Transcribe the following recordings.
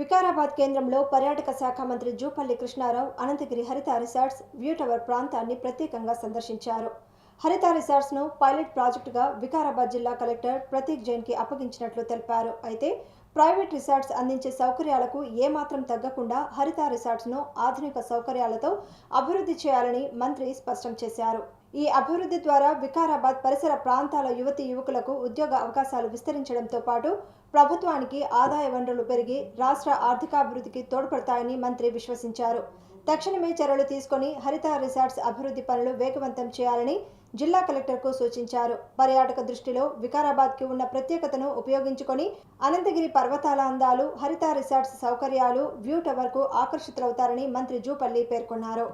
వికారాబాద్ కేంద్రంలో పర్యాటక శాఖ మంత్రి Jupally Krishna Rao Ananthagiri Haritha resorts view tower ప్రాంతాన్ని ప్రత్యేకంగా సందర్శించారు. హరిత రిసార్ట్స్ను పైలట్ ప్రాజెక్టుగా వికారాబాద్ జిల్లా కలెక్టర్ ప్రతీక్ జైన్కి అప్పగించినట్లు తెలిపారు. అయితే ప్రైవేట్ రిసార్ట్స్ అందించే సౌకర్యాలకు ఏమాత్రం తగ్గకుండా హరిత రిసార్ట్స్ను ఆధునిక సౌకర్యాలతో అభివృద్ధి చేయాలని మంత్రి స్పష్టం చేశారు. ఈ అభివృద్ధి ద్వారా వికారాబాద్ పరిసర ప్రాంతాల యువతి యువకులకు ఉద్యోగ అవకాశాలు విస్తరించడంతో పాటు ప్రభుత్వానికి ఆదాయ వనరులు పెరిగి రాష్ట్ర ఆర్థికాభివృద్ధికి తోడ్పడతాయని మంత్రి విశ్వసించారు. తక్షణమే చర్యలు తీసుకొని హరిత రిసార్ట్స్ అభివృద్ధి పనులు వేగవంతం చేయాలని జిల్లా కలెక్టర్కు సూచించారు. పర్యాటక దృష్టిలో వికారాబాద్కి ఉన్న ప్రత్యేకతను ఉపయోగించుకొని అనంతగిరి పర్వతాల అందాలు హరిత రిసార్ట్స్ సౌకర్యాలు వ్యూ టవర్కు ఆకర్షితులవుతారని మంత్రి జూపల్లి పేర్కొన్నారు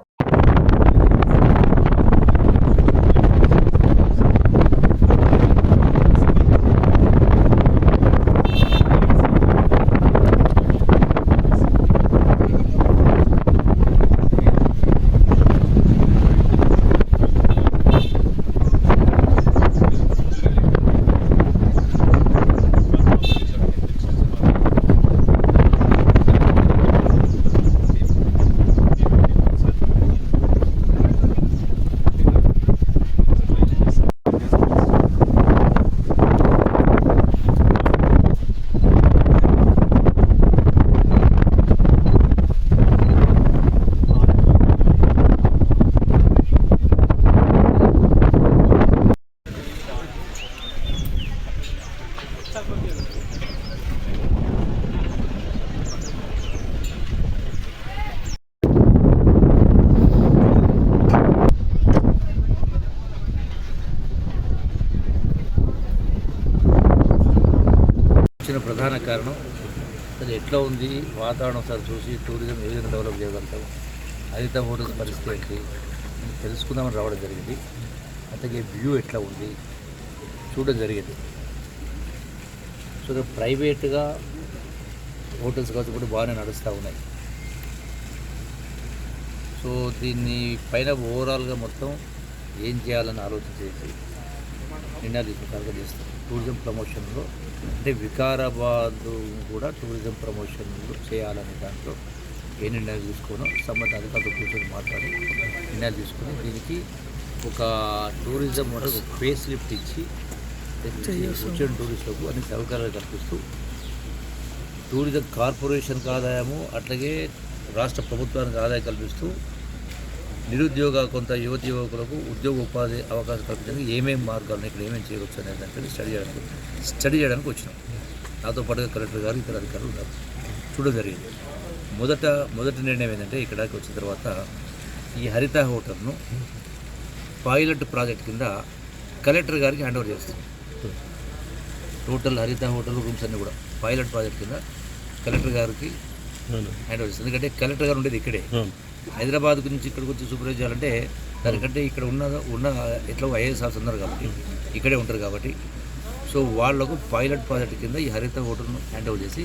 వచ్చిన ప్రధాన కారణం? అది ఎట్లా ఉంది? వాతావరణం ఒకసారి చూసి టూరిజం ఏ విధంగా డెవలప్ చేయగలుగుతాం? హరిత హోటల్స్ పరిస్థితి ఏంటి? తెలుసుకుందామని రావడం జరిగింది. అలాగే వ్యూ ఎట్లా ఉంది? చూడడం జరిగింది. సో ప్రైవేట్గా హోటల్స్ కావచ్చు కూడా బాగానే నడుస్తూ ఉన్నాయి. సో దీన్ని పైన ఓవరాల్గా మొత్తం ఏం చేయాలని ఆలోచన నిర్ణయాలు తీసుకుంటారు చేస్తాం టూరిజం ప్రమోషన్లో అంటే వికారాబాద్ కూడా టూరిజం ప్రమోషన్లు చేయాలనే దాంట్లో ఏ నిర్ణయాలు తీసుకోనో సంబంధ అధికారులతో కూర్చొని మాట్లాడి నిర్ణయాలు తీసుకొని దీనికి ఒక టూరిజం ఒక ఫేస్ లిఫ్ట్ ఇచ్చి వచ్చిన టూరిస్టులకు అన్ని సౌకర్యాలు కల్పిస్తూ టూరిజం కార్పొరేషన్కి ఆదాయము అట్లాగే రాష్ట్ర ప్రభుత్వానికి ఆదాయం కల్పిస్తూ నిరుద్యోగ కొంత యువతి యువకులకు ఉద్యోగ ఉపాధి అవకాశం కల్పించడానికి ఏమేమి మార్గాలు ఇక్కడ ఏమేమి చేయవచ్చు అనే దానిపై స్టడీ చేయడానికి స్టడీ చేయడానికి వచ్చినాం. నాతో పాటుగా కలెక్టర్ గారు ఇతర అధికారులు ఉన్నారు. చూడడం జరిగింది. మొదట మొదటి నిర్ణయం ఏంటంటే ఇక్కడికి వచ్చిన తర్వాత ఈ హరిత హోటల్ను పైలట్ ప్రాజెక్ట్ కింద కలెక్టర్ గారికి హ్యాండ్ ఓవర్ చేస్తాం. టోటల్ హరిత హోటల్ రూమ్స్ అన్నీ కూడా పైలట్ ప్రాజెక్ట్ కింద కలెక్టర్ గారికి హ్యాండ్ ఓవర్ చేస్తాం. ఎందుకంటే కలెక్టర్ గారు ఉండేది ఇక్కడే. హైదరాబాద్ గురించి ఇక్కడికి వచ్చి సూపర్వైజ్ చేయాలంటే దానికంటే ఇక్కడ ఉన్న ఉన్న ఎట్లా ఐఏఎస్ ఆఫీసర్ ఉన్నారు కాబట్టి ఇక్కడే ఉంటారు కాబట్టి. సో వాళ్ళకు పైలట్ ప్రాజెక్ట్ కింద ఈ హరిత హోటల్ను హ్యాండ్ ఓవర్ చేసి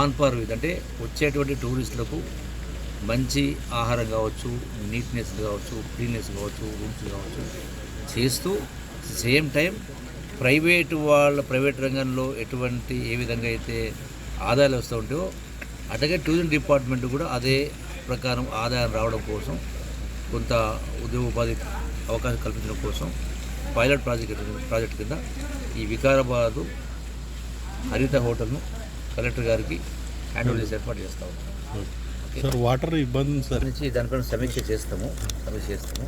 ఆన్ పార్ విత్ అంటే వచ్చేటువంటి టూరిస్టులకు మంచి ఆహారం కావచ్చు నీట్నెస్ కావచ్చు క్లీన్నెస్ కావచ్చు రూమ్స్ కావచ్చు చేస్తూ సేమ్ టైం ప్రైవేట్ వాళ్ళ ప్రైవేట్ రంగంలో ఎటువంటి ఏ విధంగా అయితే ఆదాయాలు వస్తూ ఉంటాయో అట్లాగే టూరిజం డిపార్ట్మెంట్ కూడా అదే ప్రకారం ఆదాయం రావడం కోసం కొంత ఉద్యోగ ఉపాధి అవకాశం కల్పించడం కోసం పైలట్ ప్రాజెక్ట్ ప్రాజెక్ట్ కింద ఈ వికారాబాదు హరిత హోటల్ను కలెక్టర్ గారికి హ్యాండ్ ఓవర్ చేసి ఏర్పాటు చేస్తా ఉన్నాం. సార్ వాటర్ ఇబ్బంది సార్ నుంచి దానిపైన సమీక్ష చేస్తాము సమీక్ష చేస్తాము.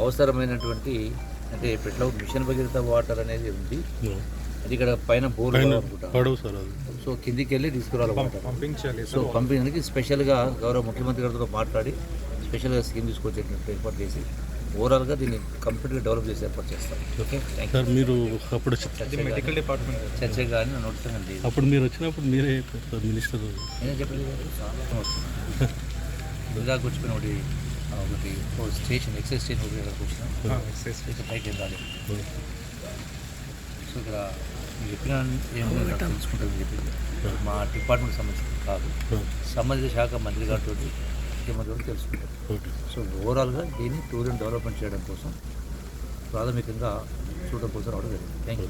అవసరమైనటువంటి అంటే ఇప్పట్లో మిషన్ భగీరథ వాటర్ అనేది ఉంది. అది ఇక్కడ పైన బోర్ పైన అనుకుంటా పడవు సార్ అది. సో కిందికి వెళ్ళి తీసుకురావాలి పంపించాలి సో పంపించడానికి స్పెషల్గా గౌరవ ముఖ్యమంత్రి గారితో మాట్లాడి స్పెషల్గా స్కీమ్ తీసుకొచ్చేటట్టు ఏర్పాటు చేసి ఓవరాల్గా దీన్ని కంప్లీట్గా డెవలప్ చేసి ఏర్పాటు చేస్తాం. ఓకే? సార్ మీరు అప్పుడు మెడికల్ డిపార్ట్మెంట్ చర్చ కానీ లేదు. అప్పుడు మీరు వచ్చినప్పుడు మీరే సార్ మినిస్టర్. నేనే చెప్పలేదు ఇలా కూర్చుని ఒకటి ఒకటి స్టేషన్ ఎక్సైజ్ స్టేషన్ ఒకటి కూర్చున్నాం. ఇక్కడ పైకి వెళ్ళాలి సో ఇక్కడ చెప్పిన తెలుసుకుంటారని చెప్పింది మా డిపార్ట్మెంట్ సంబంధించింది కాదు. సంబంధిత శాఖ మంత్రి గారితో ముఖ్యమంత్రి తెలుసుకుంటారు సో ఓవరాల్గా దీన్ని టూరిజం డెవలప్మెంట్ చేయడం కోసం ప్రాథమికంగా చూడడం కోసం రావడం జరిగింది. Thank you